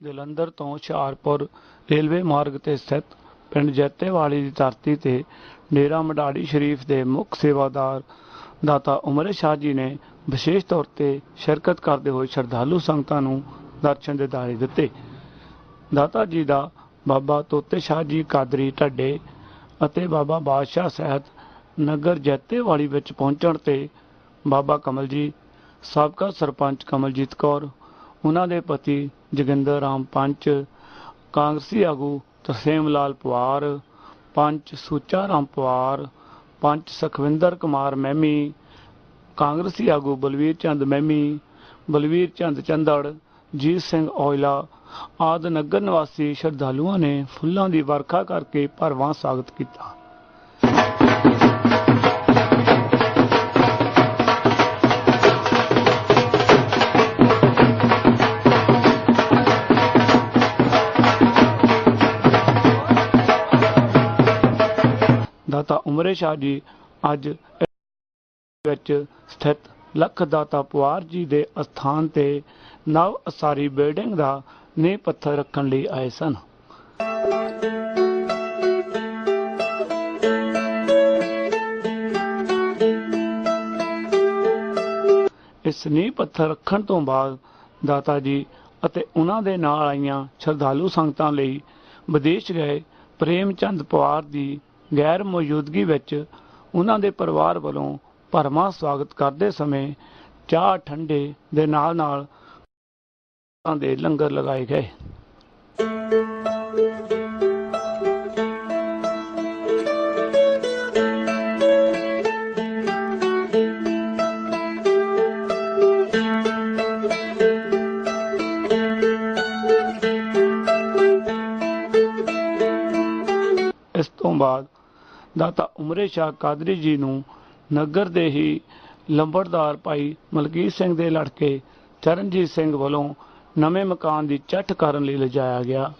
ਜਲੰਧਰ ਤੋਂ ਹੁਸ਼ਿਆਰਪੁਰ ਰੇਲਵੇ ਮਾਰਗ ਤੇ ਸਥਿਤ ਪਿੰਡ ਜੈਤੇਵਾਲੀ ਦੀ ਧਰਤੀ ਤੇ ਡੇਰਾ ਮਡਾੜੀ ਸ਼ਰੀਫ ਦੇ ਮੁੱਖ ਸੇਵਾਦਾਰ ਦਾਤਾ ਉਮਰ ਸ਼ਾਹ ਜੀ ਨੇ ਵਿਸ਼ੇਸ਼ ਤੌਰ ਤੇ ਸ਼ਿਰਕਤ ਕਰਦੇ ਹੋਏ ਸ਼ਰਧਾਲੂ ਸੰਗਤਾਂ ਨੂੰ ਦਰਸ਼ਨ ਦੇ ਦਿਦਾਰੇ ਦਿੱਤੇ। ਦਾਤਾ ਜੀ ਦਾ ਬਾਬਾ ਤੋਤੇ ਸ਼ਾਹ ਜੀ ਕਾਦਰੀ ਢੱਡੇ ਅਤੇ ਬਾਬਾ ਬਾਦਸ਼ਾਹ ਸਹਿਤ ਨਗਰ ਜੈਤੇਵਾਲੀ ਵਿੱਚ ਪਹੁੰਚਣ ਤੇ ਬਾਬਾ ਕਮਲ ਜੀ ਸਾਬਕਾ ਸਰਪੰਚ ਕਮਲਜੀਤ ਕੌਰ ਉਹਨਾਂ ਦੇ ਪਤੀ ਜੋਗਿੰਦਰ ਰਾਮ ਪੰਚ, ਕਾਂਗਰਸੀ ਆਗੂ ਤਰਸੇਮ ਲਾਲ ਪਵਾਰ ਪੰਚ ਸੁੱਚਾ ਰਾਮ ਪਵਾਰ ਪੰਚ ਸੁਖਵਿੰਦਰ ਕੁਮਾਰ ਮਹਿਮੀ, ਕਾਂਗਰਸੀ ਆਗੂ ਬਲਵੀਰ ਚੰਦ ਮਹਿਮੀ, ਬਲਵੀਰ ਚੰਦ ਚੰਦੜ, ਜੀਤ ਸਿੰਘ ਔਜਲਾ ਆਦ ਨਗਰ ਨਿਵਾਸੀ ਸ਼ਰਧਾਲੂਆਂ ਨੇ ਫੁੱਲਾਂ ਦੀ ਵਰਖਾ ਕਰਕੇ ਭਰਵਾਂ ਸਵਾਗਤ ਕੀਤਾ। ਉਮਰੇ ਸ਼ਾਹ ਜੀ ਅੱਜ ਵਿੱਚ ਸਥਿਤ ਲੱਖ ਦਾਤਾ ਪਵਾਰ ਜੀ ਦੇ ਅਸਥਾਨ ਤੇ ਨਵ ਅਸਾਰੀ ਬਿਲਡਿੰਗ ਦਾ ਨੀਂਹ ਪੱਥਰ ਰੱਖਣ ਲਈ ਆਏ ਸਨ। ਇਸ ਨੀਂਹ ਪੱਥਰ ਰੱਖਣ ਤੋਂ ਬਾਅਦ ਦਾਤਾ ਜੀ ਅਤੇ ਉਹਨਾਂ ਦੇ ਨਾਲ ਆਈਆਂ ਸ਼ਰਧਾਲੂ ਸੰਗਤਾਂ ਲਈ ਵਿਦੇਸ਼ ਗਏ ਪ੍ਰੇਮ ਚੰਦ ਪਵਾਰ ਦੀ ਗੈਰ ਮੌਜੂਦਗੀ ਵਿੱਚ ਉਹਨਾਂ ਦੇ ਪਰਿਵਾਰ ਵੱਲੋਂ ਭਰਵਾਂ ਸਵਾਗਤ ਕਰਦੇ ਸਮੇਂ ਚਾਹ ਠੰਡੇ ਦੇ ਨਾਲ ਨਾਲ ਦੇ ਲੰਗਰ ਲਗਾਏ ਗਏ। ਇਸ ਤੋਂ ਬਾਅਦ ਦਾਤਾ ਉਮਰੇ ਸ਼ਾਹ ਕਾਦਰੀ ਜੀ ਨੂੰ ਨਗਰ ਦੇ ਹੀ ਲੰਬੜਦਾਰ ਭਾਈ ਮਲਕੀਤ ਸਿੰਘ ਦੇ ਲੜਕੇ ਚਰਨਜੀਤ ਸਿੰਘ ਵੱਲੋਂ ਨਵੇਂ ਮਕਾਨ ਦੀ ਚੱਠ ਕਰਨ ਲਈ ਲਿਜਾਇਆ ਗਿਆ।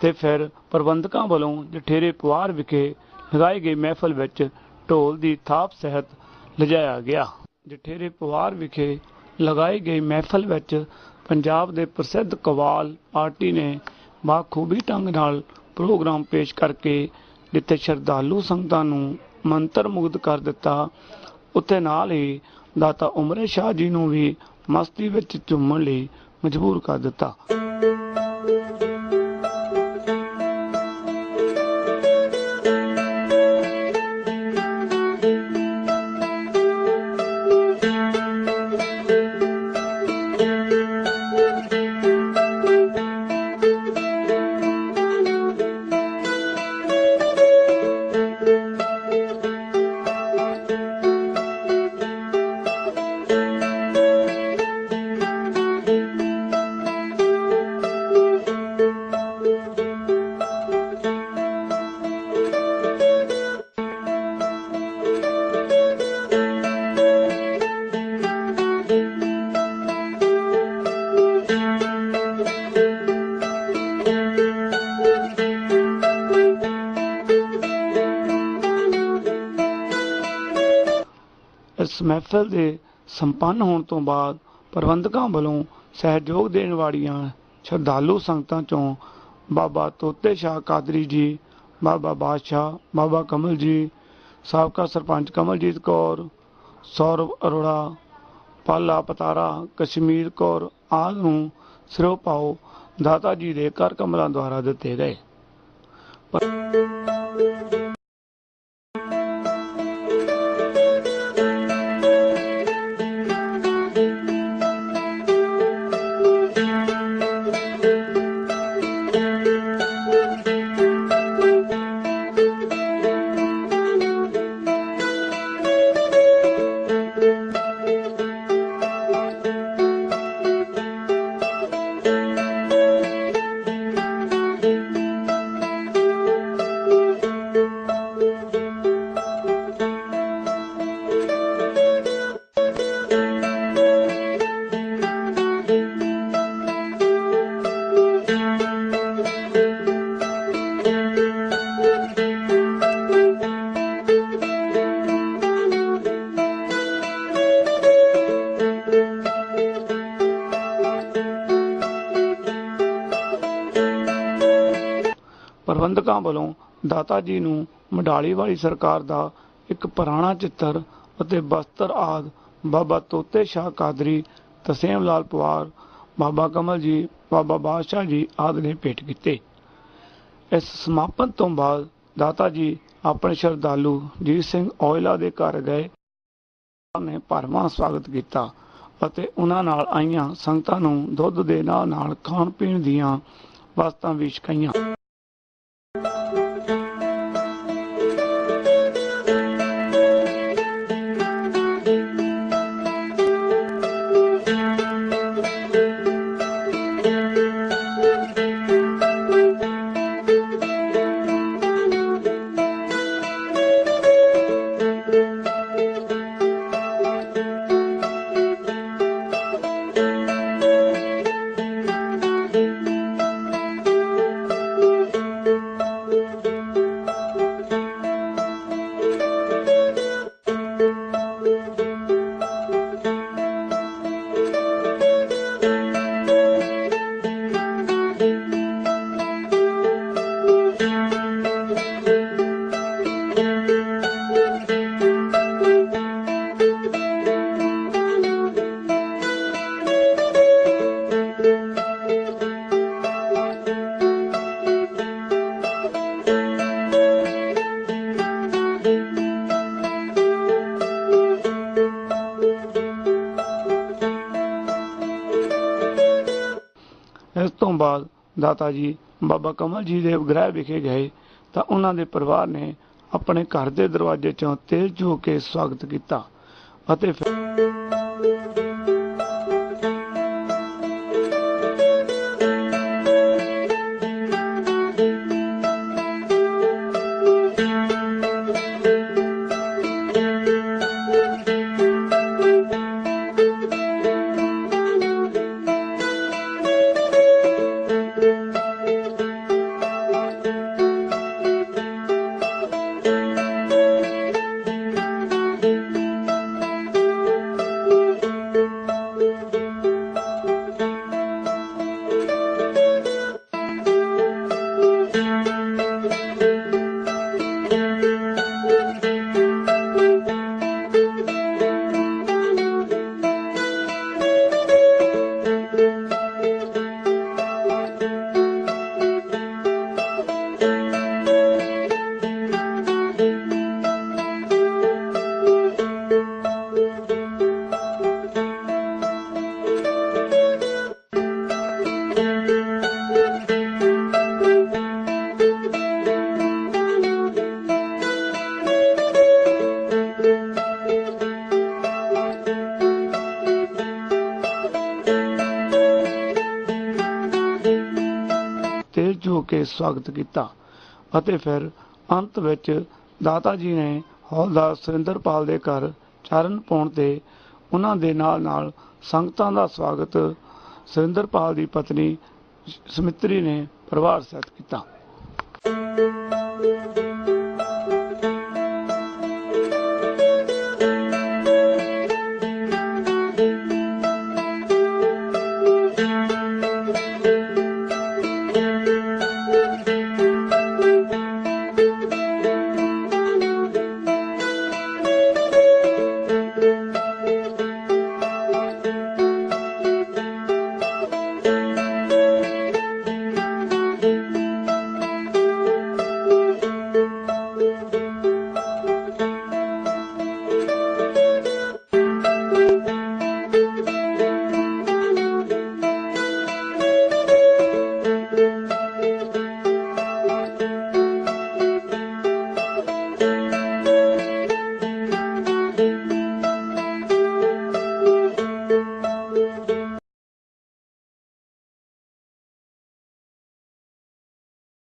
ਤੇ ਫਿਰ ਪ੍ਰਬੰਧਕਾਂ ਵੱਲੋਂ ਜਠੇਰੇ ਪਵਾਰ ਵਿਖੇ ਲਗਾਈ ਗਈ ਮਹਿਫਲ ਵਿੱਚ ਢੋਲ ਦੀ ਥਾਪ ਸਹਿਤ ਲਿਜਾਇਆ ਗਿਆ। ਜਠੇਰੇ ਪਵਾਰ ਵਿਖੇ ਲਗਾਈ ਗਈ ਮਹਿਫਲ ਵਿੱਚ ਪੰਜਾਬ ਦੇ ਪ੍ਰਸਿੱਧ ਕਵਾਲ ਪਾਰਟੀ ਨੇ ਬਾਖੂਬੀ ਢੰਗ ਨਾਲ ਪ੍ਰੋਗਰਾਮ ਪੇਸ਼ ਕਰਕੇ ਜਿੱਥੇ ਸ਼ਰਧਾਲੂ ਸੰਗਤਾਂ ਨੂੰ ਮੰਤਰ ਮੁਗਧ ਕਰ ਦਿੱਤਾ। ਉੱਥੇ ਨਾਲ ਹੀ ਦਾਤਾ ਉਮਰੇ ਸ਼ਾਹ ਜੀ ਨੂੰ ਵੀ ਮਸਤੀ ਵਿੱਚ ਝੂਮਣ ਲਈ ਮਜਬੂਰ ਕਰ ਦਿੱਤਾ। ਇਸ ਮਹਿਫਲ ਦੇ ਸੰਪੰਨ ਹੋਣ ਤੋਂ ਬਾਅਦ ਪ੍ਰਬੰਧਕਾਂ ਵੱਲੋਂ ਸਹਿਯੋਗ ਦੇਣ ਵਾਲੀਆਂ ਸ਼ਰਧਾਲੂ ਸੰਗਤਾਂ ਚੋਂ ਬਾਬਾ ਤੋਤੇ ਸ਼ਾਹ ਕਾਦਰੀ ਜੀ, ਬਾਬਾ ਬਾਦਸ਼ਾਹ, ਬਾਬਾ ਕਮਲ ਜੀ, ਸਾਬਕਾ ਸਰਪੰਚ ਕਮਲਜੀਤ ਕੌਰ, ਸੌਰਵ ਅਰੋੜਾ, ਪਾਲਾ ਪਤਾਰਾ, ਕਸ਼ਮੀਰ ਕੌਰ, ਆਦਿ ਨੂੰ ਸਿਰੋਂ ਪਾਓ ਦਾਤਾ ਜੀ ਦੇ ਕਰ ਕਮਲਾਂ ਦੁਆਰਾ ਦਿੱਤੇ ਗਏ। ਪ੍ਰਬੰਧਕਾਂ ਵੱਲੋਂ ਦਾਤਾ ਜੀ ਨੂੰ ਮਡਾਲੀ ਵਾਲੀ ਸਰਕਾਰ ਦਾ ਇੱਕ ਪੁਰਾਣਾ ਚਿੱਤਰ ਅਤੇ ਬਸਤਰ ਆਦ ਬਾਬਾ ਤੋਤੇ ਸ਼ਾਹ ਕਾਦਰੀ, ਤਸੀਮ ਲਾਲ ਪਵਾਰ, ਬਾਬਾ ਕਮਲ ਜੀ, ਬਾਬਾ ਬਾਦਸ਼ਾਹ ਜੀ ਆਦਿ ਨੇ ਭੇਟ ਕੀਤੇ। ਇਸ ਸਮਾਪਨ ਤੋਂ ਬਾਅਦ ਦਾਤਾ ਜੀ ਆਪਣੇ ਸ਼ਰਧਾਲੂ ਜੀਤ ਸਿੰਘ ਔਇਲਾ ਦੇ ਘਰ ਗਏ। ਨੇ ਭਰਵਾਂ ਸਵਾਗਤ ਕੀਤਾ ਅਤੇ ਉਹਨਾਂ ਨਾਲ ਆਈਆਂ ਸੰਗਤਾਂ ਨੂੰ ਦੁੱਧ ਦੇ ਨਾਲ ਨਾਲ ਖਾਣ ਪੀਣ ਦੀਆਂ ਵਸਤਾਂ ਵੀ ਛਕਾਈਆਂ। ਇਸ ਤੋਂ ਬਾਅਦ ਦਾਤਾ ਜੀ ਬਾਬਾ ਕਮਲ ਜੀ ਦੇ ਗ੍ਰਹਿ ਵਿਖੇ ਗਏ ਤਾਂ ਉਹਨਾਂ ਦੇ ਪਰਿਵਾਰ ਨੇ ਆਪਣੇ ਘਰ ਦੇ ਦਰਵਾਜ਼ੇ ਚੋਂ ਤੇਲ ਚੋ ਕੇ ਸਵਾਗਤ ਕੀਤਾ ਅਤੇ ਫਿਰ ਤੇਲ ਚੋ ਕੇ ਸਵਾਗਤ ਕੀਤਾ ਅਤੇ ਫਿਰ ਅੰਤ ਵਿੱਚ ਦਾਤਾ ਜੀ ਨੇ ਹੌਲਦਾਰ ਸੁਰਿੰਦਰਪਾਲ ਦੇ ਘਰ ਚਰਨ ਪਾਉਣ ਤੇ ਉਹਨਾਂ ਦੇ ਨਾਲ ਨਾਲ ਸੰਗਤਾਂ ਦਾ ਸਵਾਗਤ ਸੁਰਿੰਦਰਪਾਲ ਦੀ ਪਤਨੀ ਸਮਿਤਰੀ ਨੇ ਪਰਿਵਾਰ ਸਹਿਤ ਕੀਤਾ।